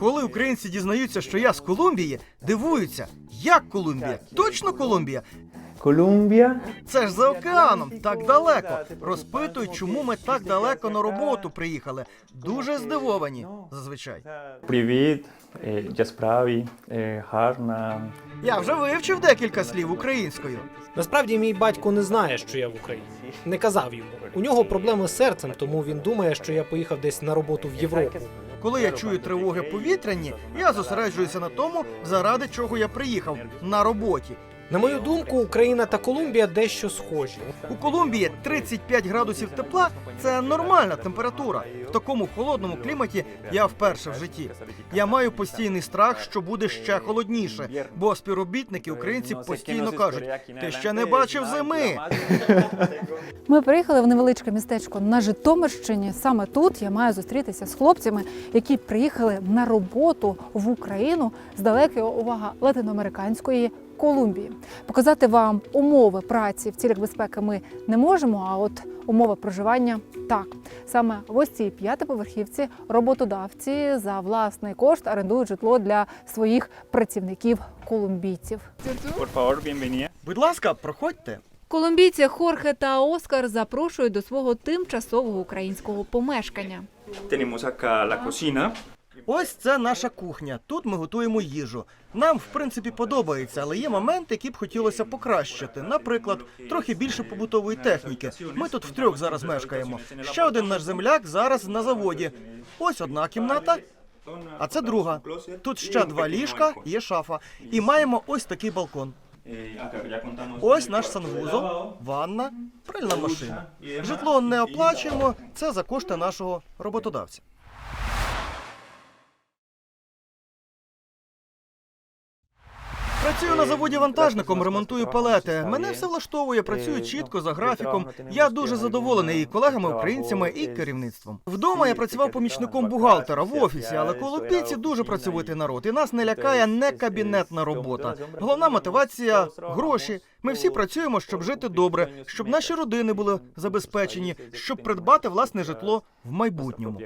Коли українці дізнаються, що я з Колумбії, дивуються, як Колумбія? Точно Колумбія? Colombia. Це ж за океаном, так далеко. Розпитують, чому ми так далеко на роботу приїхали. Дуже здивовані зазвичай. Привіт, е, я справі, е, гарна. Я вже вивчив декілька слів українською. Насправді мій батько не знає, що я в Україні. Не казав йому. У нього проблеми з серцем, тому він думає, що я поїхав десь на роботу в Європу. Коли я чую тривоги повітряні, я зосереджуюся на тому, заради чого я приїхав на роботі. На мою думку, Україна та Колумбія дещо схожі. У Колумбії 35 градусів тепла це нормальна температура. В такому холодному кліматі я вперше в житті. Я маю постійний страх, що буде ще холодніше, бо співробітники українці постійно кажуть: ти ще не бачив зими. Ми приїхали в невеличке містечко на Житомирщині. Саме тут я маю зустрітися з хлопцями, які приїхали на роботу в Україну з далекої увага латиноамериканської Колумбії. Показати вам умови праці в цілях безпеки ми не можемо. А от умови проживання так саме в ось цій п'ятиповерхівці роботодавці за власний кошт орендують житло для своїх працівників колумбійців. Будь ласка, проходьте. Колумбійці Хорхе та Оскар запрошують до свого тимчасового українського помешкання. Tenemos acá la cocina. Ось це наша кухня. Тут ми готуємо їжу. Нам, в принципі, подобається, але є моменти, які б хотілося покращити. Наприклад, трохи більше побутової техніки. Ми тут втрьох зараз мешкаємо. Ще один наш земляк зараз на заводі. Ось одна кімната, а це друга. Тут ще два ліжка, є шафа. І маємо ось такий балкон. Ось наш санвузол, ванна, пральна машина. Житло не оплачуємо. Це за кошти нашого роботодавця. Працюю на заводі вантажником, ремонтую палети. Мене все влаштовує, працюю чітко за графіком. Я дуже задоволений і колегами українцями, і керівництвом. Вдома я працював помічником бухгалтера в офісі, але колумбійці дуже працьовитий народ, і нас не лякає не кабінетна робота. Головна мотивація гроші. Ми всі працюємо, щоб жити добре, щоб наші родини були забезпечені, щоб придбати власне житло в майбутньому.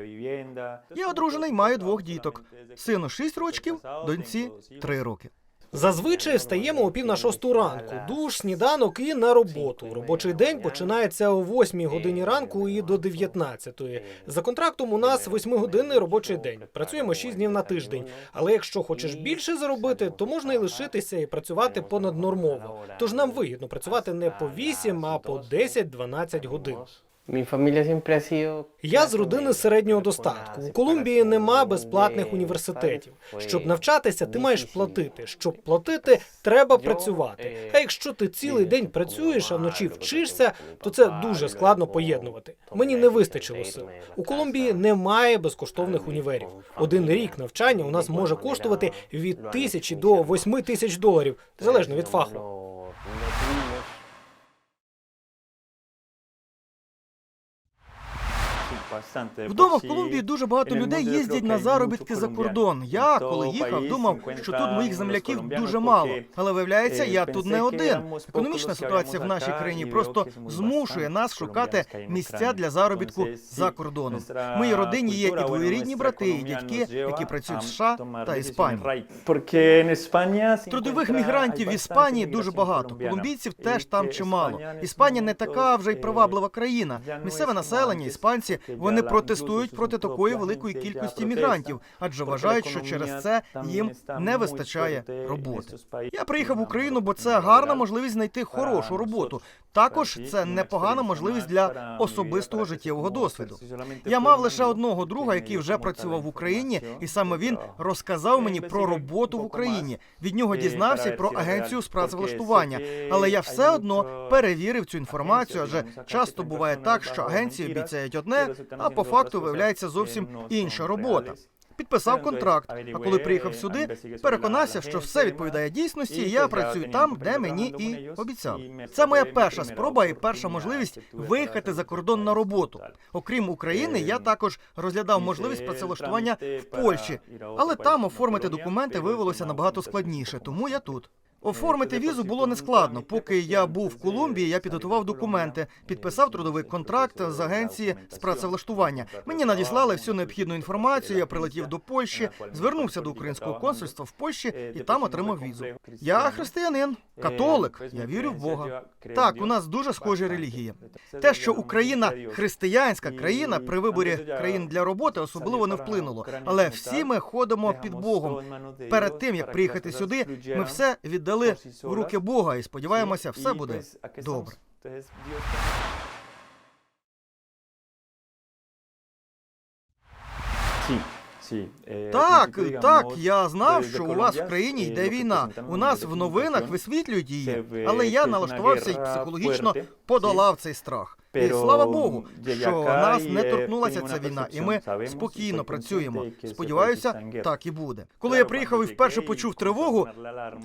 Я одружений, маю двох діток. Сину 6 років, доньці 3 роки. Зазвичай встаємо о пів на шосту ранку. Душ, сніданок і на роботу. Робочий день починається о 8 годині ранку і до 19. За контрактом у нас 8-годинний робочий день. Працюємо 6 днів на тиждень. Але якщо хочеш більше заробити, то можна і лишитися і працювати понаднормово. Тож нам вигідно працювати не по 8, а по 10-12 годин. Mi familia siempre. Я з родини середнього достатку. У Колумбії нема безплатних університетів. Щоб навчатися, ти маєш платити. Щоб платити, треба працювати. А якщо ти цілий день працюєш, а вночі вчишся, то це дуже складно поєднувати. Мені не вистачило сил. У Колумбії немає безкоштовних універів. Один рік навчання у нас може коштувати від тисячі до восьми тисяч доларів, залежно від фаху. Вдома в Колумбії дуже багато людей їздять на заробітки за кордон. Я, коли їхав, думав, що тут моїх земляків дуже мало. Але виявляється, я тут не один. Економічна ситуація в нашій країні просто змушує нас шукати місця для заробітку за кордоном. В моїй родині є і двоюрідні брати, і дядьки, які працюють в США та Іспанії. Трудових мігрантів в Іспанії дуже багато. Колумбійців теж там чимало. Іспанія не така вже й приваблива країна. Місцеве населення, іспанці, вони протестують проти такої великої кількості мігрантів, адже вважають, що через це їм не вистачає роботи. Я приїхав в Україну, бо це гарна можливість знайти хорошу роботу. Також це непогана можливість для особистого життєвого досвіду. Я мав лише одного друга, який вже працював в Україні, і саме він розказав мені про роботу в Україні. Від нього дізнався про агенцію з працевлаштування. Але я все одно перевірив цю інформацію, адже часто буває так, що агенції обіцяють одне, а по факту виявляється зовсім інша робота. Підписав контракт. А коли приїхав сюди, переконався, що все відповідає дійсності. і Я працюю там, де мені і обіцяв. Це моя перша спроба і перша можливість виїхати за кордон на роботу. Окрім України, я також розглядав можливість працевлаштування в Польщі, але там оформити документи виявилося набагато складніше, тому я тут. Оформити візу було нескладно. Поки я був в Колумбії, я підготував документи, підписав трудовий контракт з агенції з працевлаштування. Мені надіслали всю необхідну інформацію. Я прилетів до Польщі, звернувся до українського консульства в Польщі і там отримав візу. Я християнин, католик. Я вірю в Бога. Так, у нас дуже схожі релігії. Те, що Україна християнська країна при виборі країн для роботи особливо не вплинуло. Але всі ми ходимо під Богом. Перед тим як приїхати сюди, ми все віддали в руки Бога і сподіваємося, все буде добре. Так, так, я знав, що у вас в країні йде війна. У нас в новинах висвітлюють її, але я налаштувався і психологічно подолав цей страх. І слава Богу, що нас не торкнулася ця війна, і ми спокійно працюємо. Сподіваюся, так і буде. Коли я приїхав і вперше почув тривогу,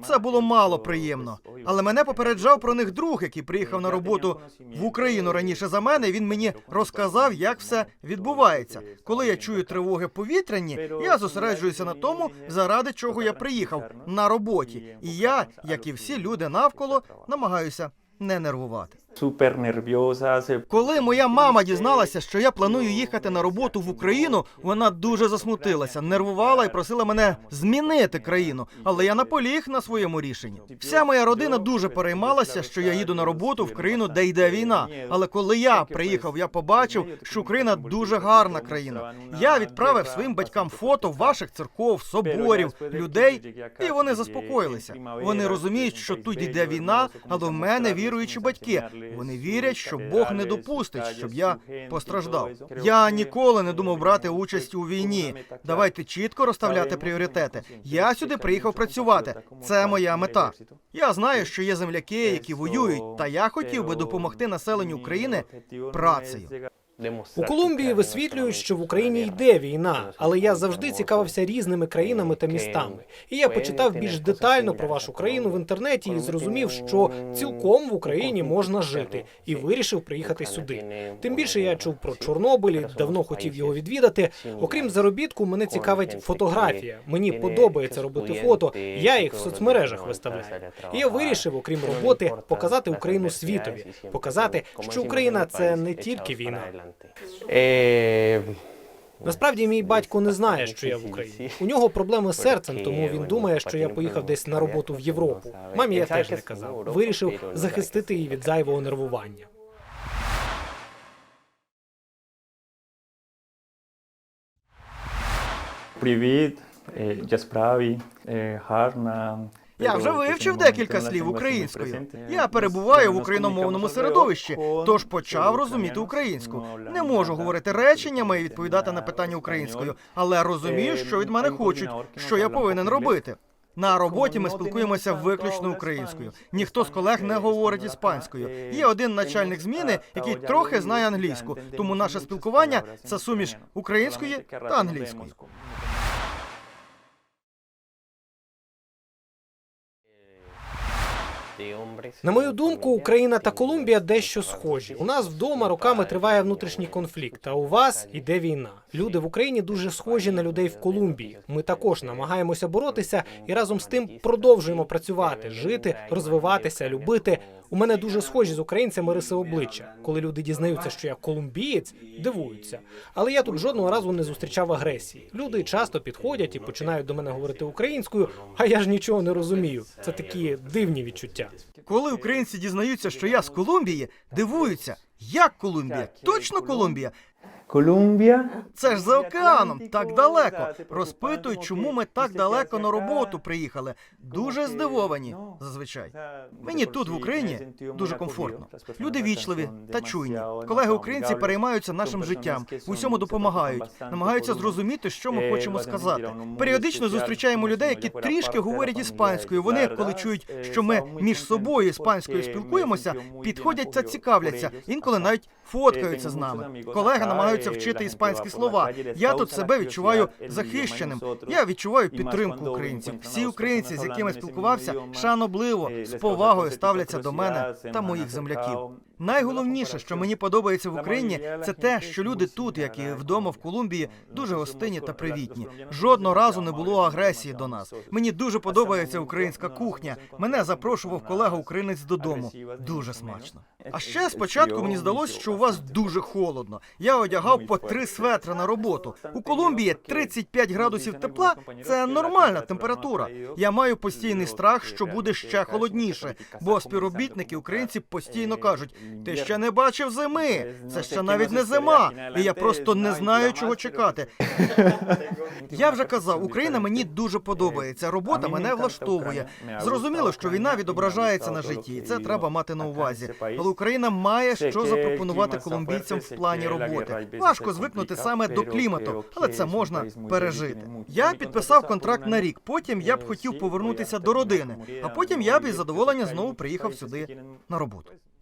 це було мало приємно. Але мене попереджав про них друг, який приїхав на роботу в Україну раніше за мене. і Він мені розказав, як все відбувається. Коли я чую тривоги повітряні, я зосереджуюся на тому, заради чого я приїхав на роботі. І я, як і всі люди навколо, намагаюся не нервувати. Супер нервіоза. Коли моя мама дізналася, що я планую їхати на роботу в Україну, вона дуже засмутилася, нервувала і просила мене змінити країну. Але я наполіг на своєму рішенні. Вся моя родина дуже переймалася, що я їду на роботу в країну, де йде війна. Але коли я приїхав, я побачив, що Україна дуже гарна країна. Я відправив своїм батькам фото ваших церков, соборів, людей, і вони заспокоїлися. Вони розуміють, що тут йде війна, але в мене віруючі батьки. Вони вірять, що Бог не допустить, щоб я постраждав. Я ніколи не думав брати участь у війні. Давайте чітко розставляти пріоритети. Я сюди приїхав працювати. Це моя мета. Я знаю, що є земляки, які воюють, та я хотів би допомогти населенню України працею. У Колумбії висвітлюють, що в Україні йде війна, але я завжди цікавився різними країнами та містами. І я почитав більш детально про вашу країну в інтернеті і зрозумів, що цілком в Україні можна жити, і вирішив приїхати сюди. Тим більше я чув про Чорнобиль, давно хотів його відвідати. Окрім заробітку, мене цікавить фотографія. Мені подобається робити фото. Я їх в соцмережах виставляю. І я вирішив, окрім роботи, показати Україну світові, показати, що Україна це не тільки війна. Eh, Насправді мій батько не знає, що я в Україні. У нього проблеми з серцем, тому він думає, що я поїхав десь на роботу в Європу. Мамі я теж не казав. Вирішив захистити її від зайвого нервування. Привіт, е, я справі, е, гарна. Я вже вивчив декілька слів українською. Я перебуваю в україномовному середовищі, тож почав розуміти українську. Не можу говорити реченнями і відповідати на питання українською, але розумію, що від мене хочуть, що я повинен робити. На роботі ми спілкуємося виключно українською. Ніхто з колег не говорить іспанською. Є один начальник зміни, який трохи знає англійську, тому наше спілкування це суміш української та англійської. На мою думку, Україна та Колумбія дещо схожі. У нас вдома роками триває внутрішній конфлікт. А у вас іде війна. Люди в Україні дуже схожі на людей в Колумбії. Ми також намагаємося боротися і разом з тим продовжуємо працювати, жити, розвиватися, любити. У мене дуже схожі з українцями риси обличчя. Коли люди дізнаються, що я колумбієць, дивуються. Але я тут жодного разу не зустрічав агресії. Люди часто підходять і починають до мене говорити українською, а я ж нічого не розумію. Це такі дивні відчуття. Коли українці дізнаються, що я з Колумбії, дивуються, як Колумбія? Точно Колумбія? Колумбія. Це ж за океаном, так далеко. Розпитують, чому ми так далеко на роботу приїхали. Дуже здивовані зазвичай. Мені тут в Україні дуже комфортно. Люди вічливі та чуйні. Колеги українці переймаються нашим життям, в усьому допомагають, намагаються зрозуміти, що ми хочемо сказати. Періодично зустрічаємо людей, які трішки говорять іспанською. Вони, коли чують, що ми між собою іспанською спілкуємося, підходять та цікавляться. Інколи навіть фоткаються з нами. Колеги намагаються вчити іспанські слова. Я тут себе відчуваю захищеним. Я відчуваю підтримку українців. Всі українці, з якими спілкувався, шанобливо з повагою ставляться до мене та моїх земляків. Найголовніше, що мені подобається в Україні, це те, що люди тут, як і вдома в Колумбії, дуже гостинні та привітні. Жодного разу не було агресії до нас. Мені дуже подобається українська кухня. Мене запрошував колега українець додому. Дуже смачно. А ще спочатку мені здалося, що у вас дуже холодно. Я одягав по три светри на роботу. У Колумбії 35 градусів тепла це нормальна температура. Я маю постійний страх, що буде ще холодніше, бо співробітники українці постійно кажуть: ти ще не бачив зими, це ще навіть не зима, і я просто не знаю, чого чекати. Я вже казав, Україна мені дуже подобається. Робота мене влаштовує. Зрозуміло, що війна відображається на житті, і це треба мати на увазі. Але Україна має що запропонувати колумбійцям в плані роботи. Важко звикнути саме до клімату, але це можна пережити. Я підписав контракт на рік. Потім я б хотів повернутися до родини, а потім я б із задоволенням знову приїхав сюди на роботу.